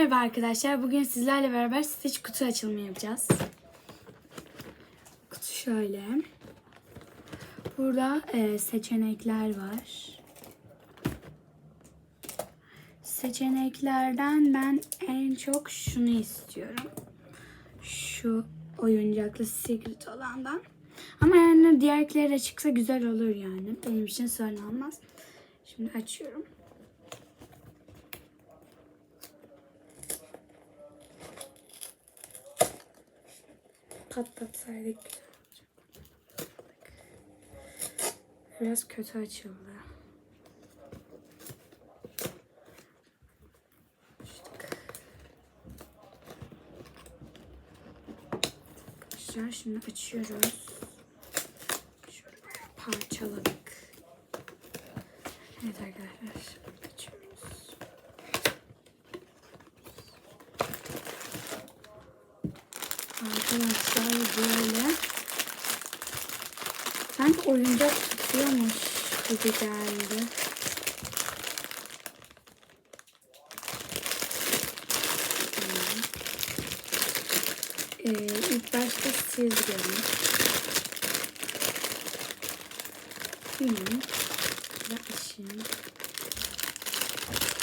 Merhaba arkadaşlar. Bugün sizlerle beraber Stitch kutu açılımı yapacağız. Kutu şöyle. Burada e, seçenekler var. Seçeneklerden ben en çok şunu istiyorum. Şu oyuncaklı secret olandan. Ama yani diğerleri de çıksa güzel olur yani. Benim için sorun olmaz. Şimdi açıyorum. Patlatsaydık güzel olacak. Biraz kötü açıldı. Arkadaşlar şimdi açıyoruz. Şöyle parçaladık. Evet arkadaşlar açıyoruz. Arkadaşlar böyle sanki oyuncak tutuyormuş gibi geldi. Ee, ilk başta siz gelin. Hmm. Ben açayım.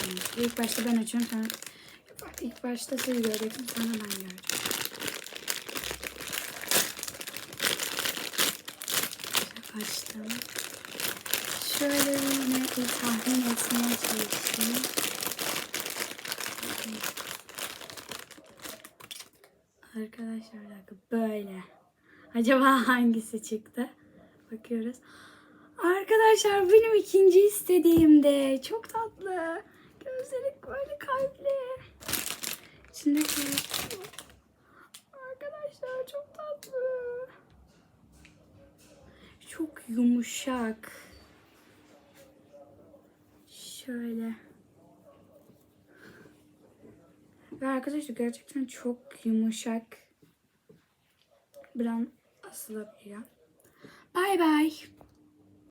Hmm, İlk başta ben açıyorum sonra ilk başta siz göreceksiniz sonra ben göreceğim. Açtım. Şöyle yine bir tahmin etmeye çalıştım. Arkadaşlar bir dakika böyle. Acaba hangisi çıktı? Bakıyoruz. Arkadaşlar benim ikinci istediğimde çok tatlı. Gözleri böyle kalpli. İçindeki Arkadaşlar çok tatlı. Çok yumuşak. Şöyle. Ve arkadaşlar gerçekten çok yumuşak. Bir an asılabiliyor. Bay bay.